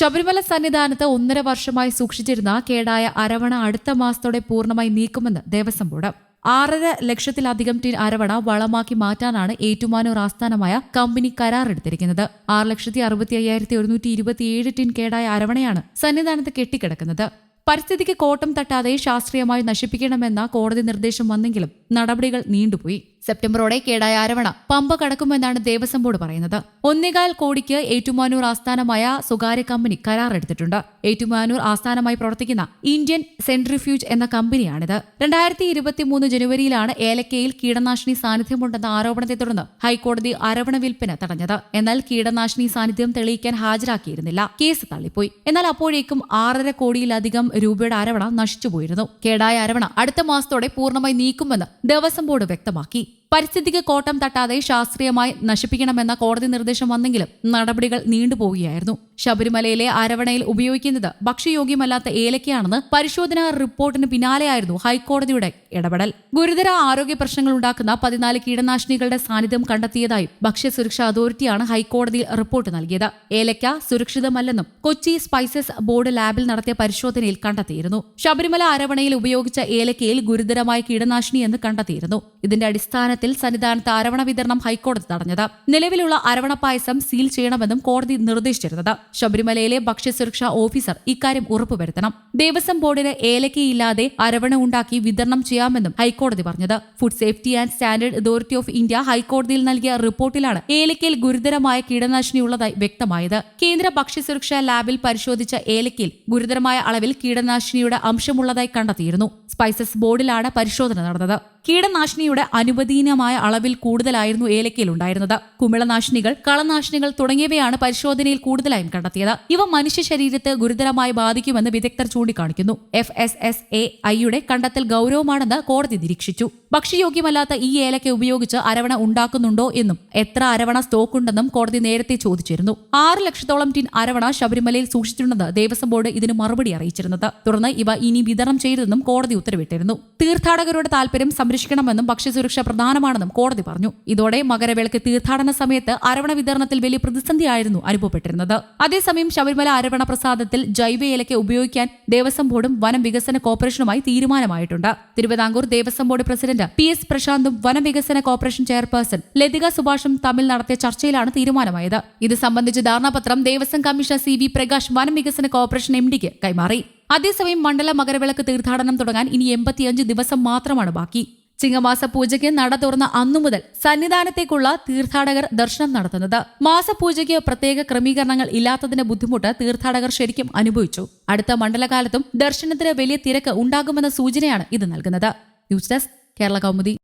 ശബരിമല സന്നിധാനത്ത് ഒന്നര വർഷമായി സൂക്ഷിച്ചിരുന്ന കേടായ അരവണ അടുത്ത മാസത്തോടെ പൂർണമായി നീക്കുമെന്ന് ദേവസ്വം ബോർഡ്. ആറര ലക്ഷത്തിലധികം ടിൻ അരവണ വളമാക്കി മാറ്റാനാണ് ഏറ്റുമാനൂർ ആസ്ഥാനമായ കമ്പനി കരാറെടുത്തിരിക്കുന്നത്. ആറ് ലക്ഷത്തി അറുപത്തി അയ്യായിരത്തി ഒരുന്നൂറ്റി ഇരുപത്തിയേഴ് ടിൻ കേടായ അരവണയാണ് സന്നിധാനത്ത് കെട്ടിക്കിടക്കുന്നത്. പരിസ്ഥിതിക്ക് കോട്ടം തട്ടാതെ ശാസ്ത്രീയമായി നശിപ്പിക്കണമെന്ന കോടതി നിർദ്ദേശം വന്നെങ്കിലും നടപടികൾ നീണ്ടുപോയി. സെപ്റ്റംബറോടെ കേടായ ആരവണ പമ്പ കടക്കുമെന്നാണ് ദേവസ്വം ബോർഡ് പറയുന്നത്. ഒന്നേകാൽ കോടിക്ക് ഏറ്റുമാനൂർ ആസ്ഥാനമായ സ്വകാര്യ കമ്പനി കരാറെടുത്തിട്ടുണ്ട് ഏറ്റുമാനൂർ ആസ്ഥാനമായി പ്രവർത്തിക്കുന്ന ഇന്ത്യൻ സെൻട്രിഫ്യൂജ് എന്ന കമ്പനിയാണിത്. രണ്ടായിരത്തി ഇരുപത്തിമൂന്ന് ജനുവരിയിലാണ് ഏലക്കയിൽ കീടനാശിനി സാന്നിധ്യമുണ്ടെന്ന ആരോപണത്തെ തുടർന്ന് ഹൈക്കോടതി അരവണ വിൽപ്പന തടഞ്ഞത്. എന്നാൽ കീടനാശിനി സാന്നിധ്യം തെളിയിക്കാൻ ഹാജരാക്കിയിരുന്നില്ല. കേസ് തള്ളിപ്പോയി. എന്നാൽ അപ്പോഴേക്കും ആറര കോടിയിലധികം രൂപയുടെ അരവണ നശിച്ചുപോയിരുന്നു. കേടായ അരവണ അടുത്ത മാസത്തോടെ പൂർണമായി നീക്കുമെന്ന് ദേവസ്വം ബോർഡ് വ്യക്തമാക്കി. പരിസ്ഥിതിക്ക് കോട്ടം തട്ടാതെ ശാസ്ത്രീയമായി നശിപ്പിക്കണമെന്ന കോടതി നിർദ്ദേശം വന്നെങ്കിലും നടപടികൾ നീണ്ടുപോവുകയായിരുന്നു. ശബരിമലയിലെ അരവണയിൽ ഉപയോഗിക്കുന്നത് ഭക്ഷ്യയോഗ്യമല്ലാത്ത ഏലക്കയാണെന്ന് പരിശോധനാ റിപ്പോർട്ടിന് പിന്നാലെയായിരുന്നു ഹൈക്കോടതിയുടെ ഇടപെടൽ. ഗുരുതര ആരോഗ്യ പ്രശ്നങ്ങൾ ഉണ്ടാക്കുന്ന പതിനാല് കീടനാശിനികളുടെ സാന്നിധ്യം കണ്ടെത്തിയതായും ഭക്ഷ്യസുരക്ഷാ അതോറിറ്റിയാണ് ഹൈക്കോടതിയിൽ റിപ്പോർട്ട് നൽകിയത്. ഏലക്ക സുരക്ഷിതമല്ലെന്നും കൊച്ചി സ്പൈസസ് ബോർഡ് ലാബിൽ നടത്തിയ പരിശോധനയിൽ കണ്ടെത്തിയിരുന്നു. ശബരിമല അരവണയിൽ ഉപയോഗിച്ച ഏലക്കയിൽ ഗുരുതരമായ കീടനാശിനി എന്ന് കണ്ടെത്തിയിരുന്നു. ഇതിന്റെ അടിസ്ഥാനത്തിൽ സന്നിധാനത്ത് അരവണ വിതരണം ഹൈക്കോടതി തടഞ്ഞത്. നിലവിലുള്ള അരവണ പായസം സീൽ ചെയ്യണമെന്നും കോടതി നിർദ്ദേശിച്ചിരുന്നത്. ശബരിമലയിലെ ഭക്ഷ്യസുരക്ഷാ ഓഫീസർ ഇക്കാര്യം ഉറപ്പുവരുത്തണം. ദേവസ്വം ബോർഡിന് ഏലക്കയില്ലാതെ അരവണ ഉണ്ടാക്കി വിതരണം ചെയ്യാമെന്നും ഹൈക്കോടതി പറഞ്ഞത്. Food Safety and Standard Authority of India ഹൈക്കോടതിയിൽ നൽകിയ റിപ്പോർട്ടിലാണ് ഏലക്കയിൽ ഗുരുതരമായ കീടനാശിനിയുള്ളതായി വ്യക്തമായത്. കേന്ദ്ര ഭക്ഷ്യസുരക്ഷാ ലാബിൽ പരിശോധിച്ച ഏലക്കയിൽ ഗുരുതരമായ അളവിൽ കീടനാശിനിയുടെ അംശമുള്ളതായി കണ്ടെത്തിയിരുന്നു. സ്പൈസസ് ബോർഡിലാണ് പരിശോധന നടന്നത്. കീടനാശിനിയുടെ അനുവദനീയമായ അളവിൽ കൂടുതലായിരുന്നു ഏലക്കയിൽ ഉണ്ടായിരുന്നത്. കുമിളനാശിനികൾ കളനാശിനികൾ തുടങ്ങിയവയാണ് പരിശോധനയിൽ കൂടുതലായും കണ്ടെത്തിയത്. ഇവ മനുഷ്യ ശരീരത്തെ ഗുരുതരമായി ബാധിക്കുമെന്ന് വിദഗ്ധർ ചൂണ്ടിക്കാണിക്കുന്നു. എഫ് എസ് എസ് എ ഐയുടെ കണ്ടെത്തൽ ഗൗരവമാണെന്ന് കോടതി നിരീക്ഷിച്ചു. ഭക്ഷ്യയോഗ്യമല്ലാത്ത ഈ ഏലക്ക ഉപയോഗിച്ച് അരവണ ഉണ്ടാക്കുന്നുണ്ടോ എന്നും എത്ര അരവണ സ്റ്റോക്ക് ഉണ്ടെന്നും കോടതി നേരത്തെ ചോദിച്ചിരുന്നു. ആറ് ലക്ഷത്തോളം ടിൻ അരവണ ശബരിമലയിൽ സൂക്ഷിച്ചിട്ടുണ്ടെന്ന് ദേവസ്വം ബോർഡ് ഇതിന് മറുപടി അറിയിച്ചിരുന്നത്. തുടർന്ന് ഇവ ഇനി വിതരണം ചെയ്തതെന്നും കോടതി ഉത്തരവിട്ടിരുന്നു. തീർത്ഥാടകരുടെ താൽപര്യം സംരക്ഷിക്കണമെന്നും ഭക്ഷ്യസുരക്ഷ പ്രധാനമാണെന്നും കോടതി പറഞ്ഞു. ഇതോടെ മകരവിളക്ക് തീർത്ഥാടന സമയത്ത് അരവണ വിതരണത്തിൽ വലിയ പ്രതിസന്ധിയായിരുന്നു അനുഭവപ്പെട്ടിരുന്നത്. അതേസമയം ശബരിമല അരവണ പ്രസാദത്തിൽ ജൈവ ഏലയ്ക്ക് ഉപയോഗിക്കാൻ ദേവസ്വം ബോർഡും വനം വികസന കോർപ്പറേഷനുമായി തീരുമാനമായിട്ടുണ്ട്. Thiruvithamkoor Devaswom board president P S പ്രശാന്തും വനം വികസന കോർപ്പറേഷൻ ചെയർപേഴ്സൺ ലതിക സുഭാഷും തമ്മിൽ നടത്തിയ ചർച്ചയിലാണ് തീരുമാനമായത്. ഇത് സംബന്ധിച്ച് ധാരണാപത്രം Devaswom commissioner C V Prakash വനം വികസന കോർപ്പറേഷൻ എം ഡിക്ക് കൈമാറി. അതേസമയം മണ്ഡല മകരവിളക്ക് തീർത്ഥാടനം തുടങ്ങാൻ ഇനി എൺപത്തിയഞ്ച് ദിവസം മാത്രമാണ് ബാക്കി. ചിങ്ങമാസ പൂജയ്ക്ക് നട തുറന്ന അന്നു മുതൽ സന്നിധാനത്തേക്കുള്ള തീർത്ഥാടകർ ദർശനം നടത്തുന്നത്. മാസപൂജയ്ക്ക് പ്രത്യേക ക്രമീകരണങ്ങൾ ഇല്ലാത്തതിന്റെ ബുദ്ധിമുട്ട് തീർത്ഥാടകർ ശരിക്കും അനുഭവിച്ചു. അടുത്ത മണ്ഡലകാലത്തും ദർശനത്തിന് വലിയ തിരക്ക് ഉണ്ടാകുമെന്ന സൂചനയാണ് ഇത് നൽകുന്നത്. News desk Kerala Kaumudi.